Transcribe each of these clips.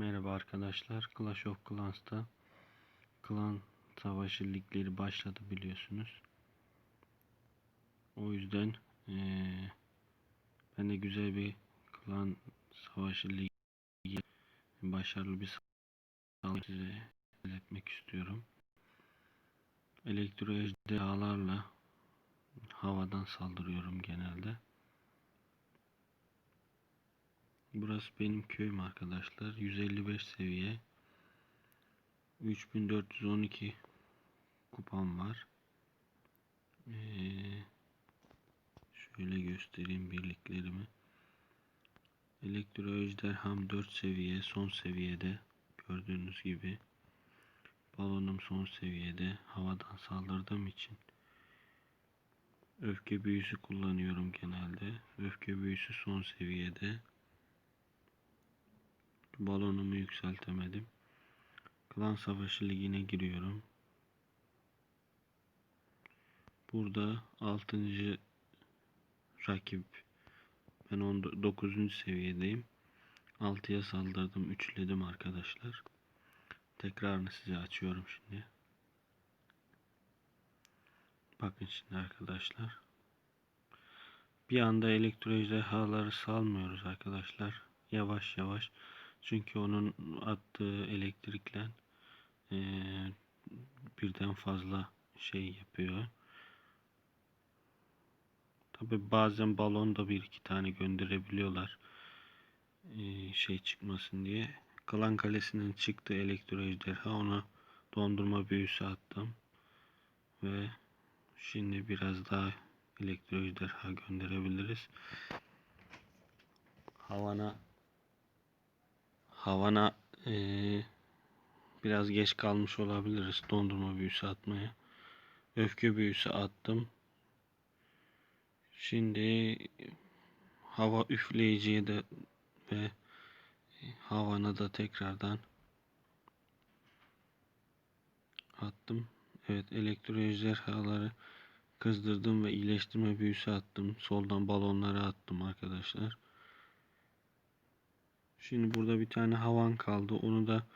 Merhaba arkadaşlar. Clash of Clans'ta klan savaşı ligleri başladı biliyorsunuz. O yüzden eee ben de güzel bir klan savaşı ligi başarılı bir savaş size iletmek istiyorum. Elektro ejderhalarla havadan saldırıyorum genelde. Burası benim köyüm arkadaşlar. 155 seviye. 3412 kupam var. Ee, şöyle göstereyim birliklerimi. Elektro ejderham 4 seviye son seviyede gördüğünüz gibi. Balonum son seviyede havadan saldırdığım için öfke büyüsü kullanıyorum genelde. Öfke büyüsü son seviyede. Balonumu yükseltemedim. Klan Savaşı Ligi'ne giriyorum. Burada 6. rakip. Ben 9. seviyedeyim. 6'ya saldırdım. Üçledim arkadaşlar. Tekrarını size açıyorum şimdi. Bakın şimdi arkadaşlar. Bir anda elektro ejderhaları salmıyoruz arkadaşlar. Yavaş yavaş. Çünkü onun attığı elektrikle e, birden fazla şey yapıyor. Tabi bazen balon da bir iki tane gönderebiliyorlar. E, şey çıkmasın diye. Kalan kalesinin çıktı elektro ejderha ona dondurma büyüsü attım. Ve şimdi biraz daha elektro ejderha gönderebiliriz. Havana Havana e, biraz geç kalmış olabiliriz dondurma büyüsü atmaya. Öfke büyüsü attım. Şimdi hava üfleyiciye de ve havana da tekrardan attım. Evet elektro ejderhaları kızdırdım ve iyileştirme büyüsü attım. Soldan balonları attım arkadaşlar. Şimdi burada bir tane havan kaldı. Onu da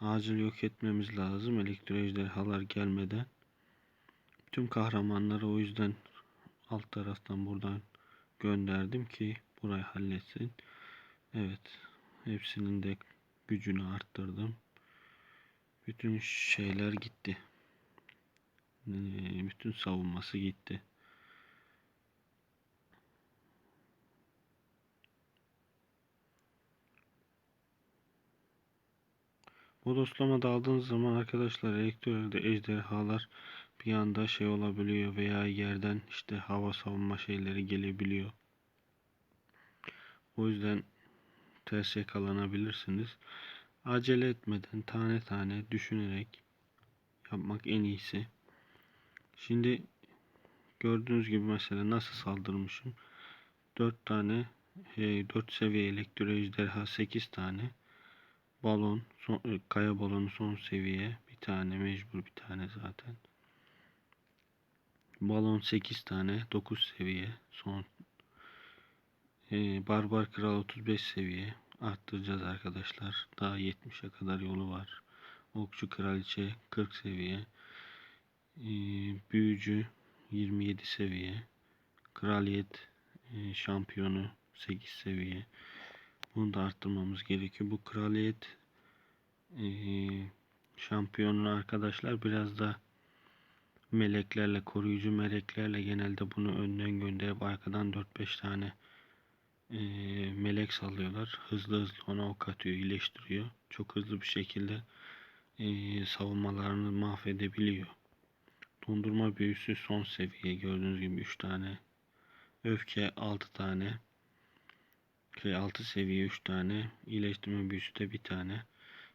acil yok etmemiz lazım. Elektro ejderhalar gelmeden. Tüm kahramanları o yüzden alt taraftan buradan gönderdim ki burayı halletsin. Evet. Hepsinin de gücünü arttırdım. Bütün şeyler gitti. Ee, bütün savunması gitti. Bodoslama daldığınız zaman arkadaşlar elektrolde ejderhalar bir anda şey olabiliyor veya yerden işte hava savunma şeyleri gelebiliyor. O yüzden ters yakalanabilirsiniz. Acele etmeden tane tane düşünerek yapmak en iyisi. Şimdi gördüğünüz gibi mesela nasıl saldırmışım. 4 tane 4 seviye elektro ejderha 8 tane balon son, e, kaya balonu son seviye. Bir tane mecbur bir tane zaten. Balon 8 tane 9 seviye. Son ee, barbar kral 35 seviye. Arttıracağız arkadaşlar. Daha 70'e kadar yolu var. Okçu kraliçe 40 seviye. Ee, büyücü 27 seviye. Kraliyet e, şampiyonu 8 seviye bunu da arttırmamız gerekiyor bu kraliyet e, şampiyonun arkadaşlar biraz da meleklerle koruyucu meleklerle genelde bunu önden gönderip arkadan 4-5 tane e, melek sallıyorlar. Hızlı hızlı ona ok atıyor, iyileştiriyor. Çok hızlı bir şekilde e, savunmalarını mahvedebiliyor. Dondurma büyüsü son seviye gördüğünüz gibi 3 tane. Öfke 6 tane. 6 seviye 3 tane. İyileştirme büyüsü de bir tane.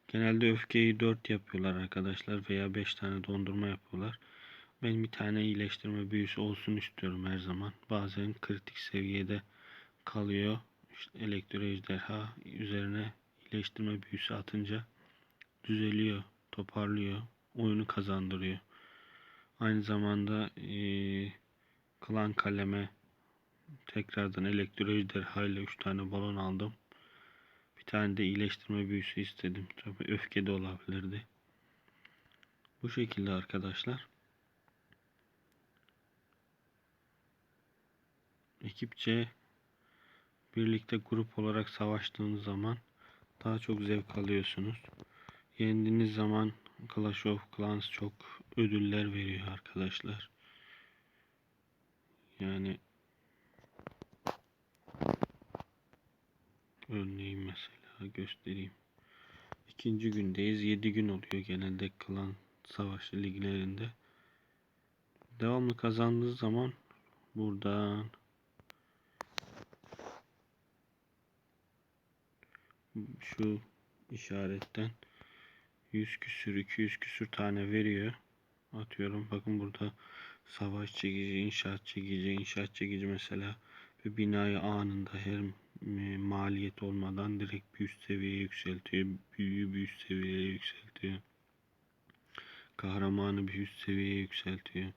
Genelde öfkeyi 4 yapıyorlar arkadaşlar veya 5 tane dondurma yapıyorlar. Ben bir tane iyileştirme büyüsü olsun istiyorum her zaman. Bazen kritik seviyede kalıyor. İşte elektro ejderha üzerine iyileştirme büyüsü atınca düzeliyor, toparlıyor, oyunu kazandırıyor. Aynı zamanda e, klan kaleme tekrardan elektro ejderha ile 3 tane balon aldım tane de iyileştirme büyüsü istedim. Tabii öfke de olabilirdi. Bu şekilde arkadaşlar. Ekipçe birlikte grup olarak savaştığınız zaman daha çok zevk alıyorsunuz. Yendiğiniz zaman Clash of Clans çok ödüller veriyor arkadaşlar. Yani örneğin mesela göstereyim. İkinci gündeyiz. 7 gün oluyor genelde klan savaşı liglerinde. Devamlı kazandığı zaman buradan şu işaretten 100 küsür 200 küsür tane veriyor. Atıyorum bakın burada savaş çekici, inşaat çekici, inşaat çekici mesela bir binayı anında her maliyet olmadan direkt bir üst seviyeye yükseltiyor. Büyüyü bir üst seviyeye yükseltiyor. Kahramanı bir üst seviyeye yükseltiyor.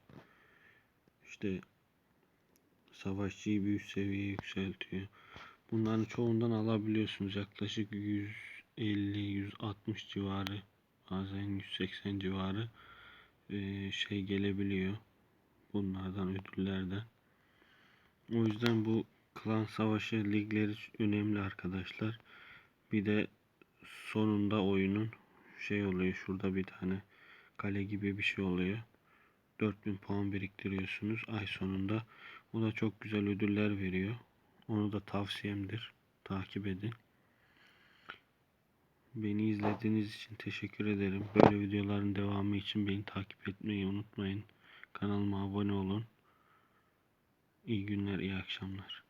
İşte savaşçıyı bir üst seviyeye yükseltiyor. Bunların çoğundan alabiliyorsunuz. Yaklaşık 150-160 civarı bazen 180 civarı e, şey gelebiliyor. Bunlardan ödüllerden. O yüzden bu klan savaşı ligleri önemli arkadaşlar. Bir de sonunda oyunun şey oluyor. Şurada bir tane kale gibi bir şey oluyor. 4000 puan biriktiriyorsunuz ay sonunda. O da çok güzel ödüller veriyor. Onu da tavsiyemdir. Takip edin. Beni izlediğiniz için teşekkür ederim. Böyle videoların devamı için beni takip etmeyi unutmayın. Kanalıma abone olun. İyi günler, iyi akşamlar.